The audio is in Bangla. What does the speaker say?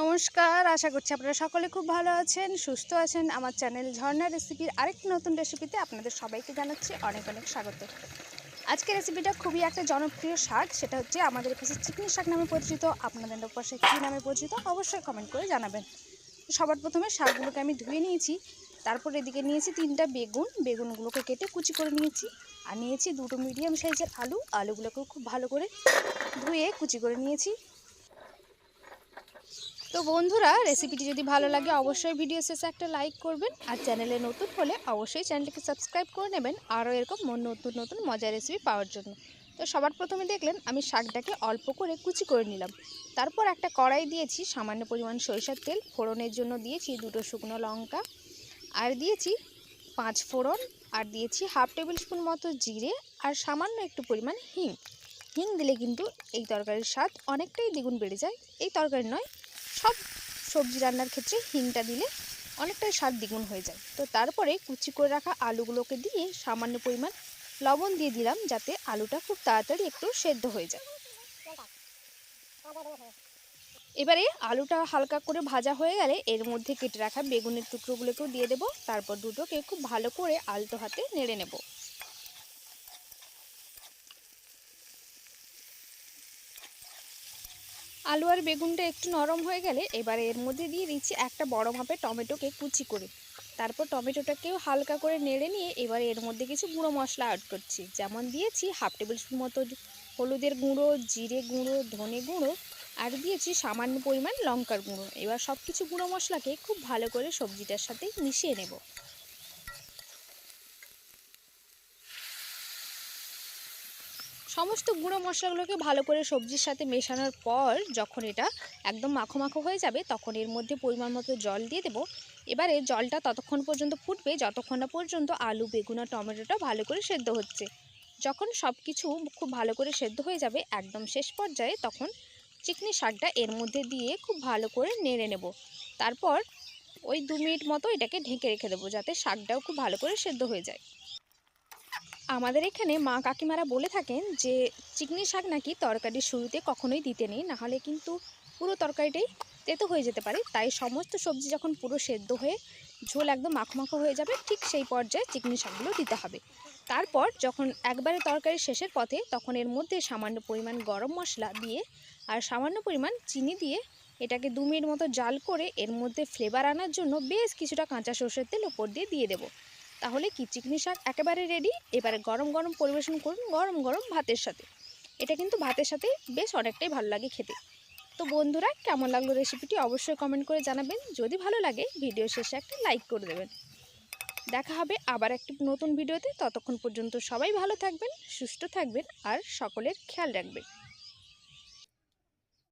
নমস্কার, আশা করছি আপনারা সকলে খুব ভালো আছেন, সুস্থ আছেন। আমার চ্যানেল ঝর্ণা রেসিপির আরেকটি নতুন রেসিপিতে আপনাদের সবাইকে জানাচ্ছি অনেক অনেক স্বাগত। আজকের রেসিপিটা খুবই একটা জনপ্রিয় শাক সেটা হচ্ছে আমাদের কাছে চিকনি শাক নামে পরিচিত। আপনাদের পাশে কী নামে পরিচিত অবশ্যই কমেন্ট করে জানাবেন। সবার প্রথমে শাকগুলোকে আমি ধুয়ে নিয়েছি, তারপর এদিকে নিয়েছি তিনটা বেগুন। বেগুনগুলোকে কেটে কুচি করে নিয়েছি, আর নিয়েছি দুটো মিডিয়াম সাইজের আলু। আলুগুলোকেও খুব ভালো করে ধুয়ে কুচি করে নিয়েছি। তো বন্ধুরা রেসিপিটি যদি ভালো লাগে, অবশ্যই ভিডিও শেষে একটা লাইক করবেন। আর চ্যানেলে নতুন হলে অবশ্যই চ্যানেলটিকে সাবস্ক্রাইব করে নেবেন, আরও এরকম নতুন নতুন মজার রেসিপি পাওয়ার জন্য। তো সবার প্রথমে দেখলেন, আমি শাকটাকে অল্প করে কুচি করে নিলাম। তারপর একটা কড়াই দিয়েছি, সামান্য পরিমাণ সরিষার তেল, ফোড়নের জন্য দিয়েছি দুটো শুকনো লঙ্কা। আর দিয়েছি পাঁচ ফোড়ন, আর দিয়েছি হাফ টেবিল স্পুন মতো জিরে, আর সামান্য একটু পরিমাণ হিং। হিং দিলে কিন্তু এই তরকারির স্বাদ অনেকটাই দ্বিগুণ বেড়ে যায়। এই তরকারি নয় সব সবজি রান্নার ক্ষেত্রে হিংটা দিলে অনেকটাই স্বাদ দ্বিগুণ হয়ে যায়। তো তারপরে কুচি করে রাখা আলুগুলোকে দিয়ে সামান্য পরিমাণ লবণ দিয়ে দিলাম যাতে আলুটা খুব তাড়াতাড়ি একটু সেদ্ধ হয়ে যায়। এবারে আলুটা হালকা করে ভাজা হয়ে গেলে এর মধ্যে কেটে রাখা বেগুনের টুকরোগুলোকেও দিয়ে দেবো। তারপর দুটোকে খুব ভালো করে আলতো হাতে নেড়ে নেব। আলু আর বেগুনটা একটু নরম হয়ে গেলে এবারে এর মধ্যে দিয়ে দিচ্ছি একটা বড় মাপের টমেটোকে কুচি করে। তারপর টমেটোটাকেও হালকা করে নেড়ে নিয়ে এবারে এর মধ্যে কিছু গুঁড়ো মশলা অ্যাড করছি। যেমন দিয়েছি হাফ টেবিল স্পুন মতো হলুদের গুঁড়ো, জিরে গুঁড়ো, ধনে গুঁড়ো আর দিয়েছি সামান্য পরিমাণ লঙ্কার গুঁড়ো। এবার সব কিছু গুঁড়ো মশলাকে খুব ভালো করে সবজিটার সাথে মিশিয়ে নেব। সমস্ত গুঁড়ো মশলাগুলোকে ভালো করে সবজির সাথে মেশানোর পর যখন এটা একদম মাখো মাখো হয়ে যাবে, তখন এর মধ্যে পরিমাণ মতো জল দিয়ে দেবো। এবারে জলটা ততক্ষণ পর্যন্ত ফুটবে, যতক্ষণ না পর্যন্ত আলু, বেগুন আর টমেটোটা ভালো করে সেদ্ধ হচ্ছে। যখন সব কিছু খুব ভালো করে সেদ্ধ হয়ে যাবে একদম শেষ পর্যায়ে, তখন চিকনি শাকটা এর মধ্যে দিয়ে খুব ভালো করে নেড়ে নেব। তারপর ওই দু মিনিট মতো এটাকে ঢেকে রেখে দেবো, যাতে শাকটাও খুব ভালো করে সেদ্ধ হয়ে যায়। আমাদের এখানে মা কাকিমারা বলে থাকেন যে, চিকনি শাক নাকি তরকারির শুরুতে কখনোই দিতে নেই নাহলে কিন্তু পুরো তরকারিটাই তেতো হয়ে যেতে পারে। তাই সমস্ত সবজি যখন পুরো সেদ্ধ হয়ে ঝোল একদম মাখো হয়ে যাবে, ঠিক সেই পর্যায়ে চিকনি শাকগুলো দিতে হবে। তারপর যখন একবারে তরকারি শেষের পথে, তখন এর মধ্যে সামান্য পরিমাণ গরম মশলা দিয়ে আর সামান্য পরিমাণ চিনি দিয়ে এটাকে দু মিনিট মতো জাল করে এর মধ্যে ফ্লেভার আনার জন্য বেশ কিছুটা কাঁচা সর্ষের তেল ওপর দিয়ে দিয়ে দেবো। তাহলে কি চিকনি শাক একেবারে রেডি এবারে গরম গরম পরিবেশন করুন, গরম গরম ভাতের সাথে। এটা কিন্তু ভাতের সাথে বেশ অনেকটাই ভালো লাগে খেতে। তো বন্ধুরা, কেমন লাগল রেসিপিটি অবশ্যই কমেন্ট করে জানাবেন। যদি ভালো লাগে ভিডিও শেষে একটা লাইক করে দেবেন। দেখা হবে আবার একটি নতুন ভিডিওতে ততক্ষণ পর্যন্ত সবাই ভালো থাকবেন, সুস্থ থাকবেন, আর সকলের খেয়াল রাখবেন।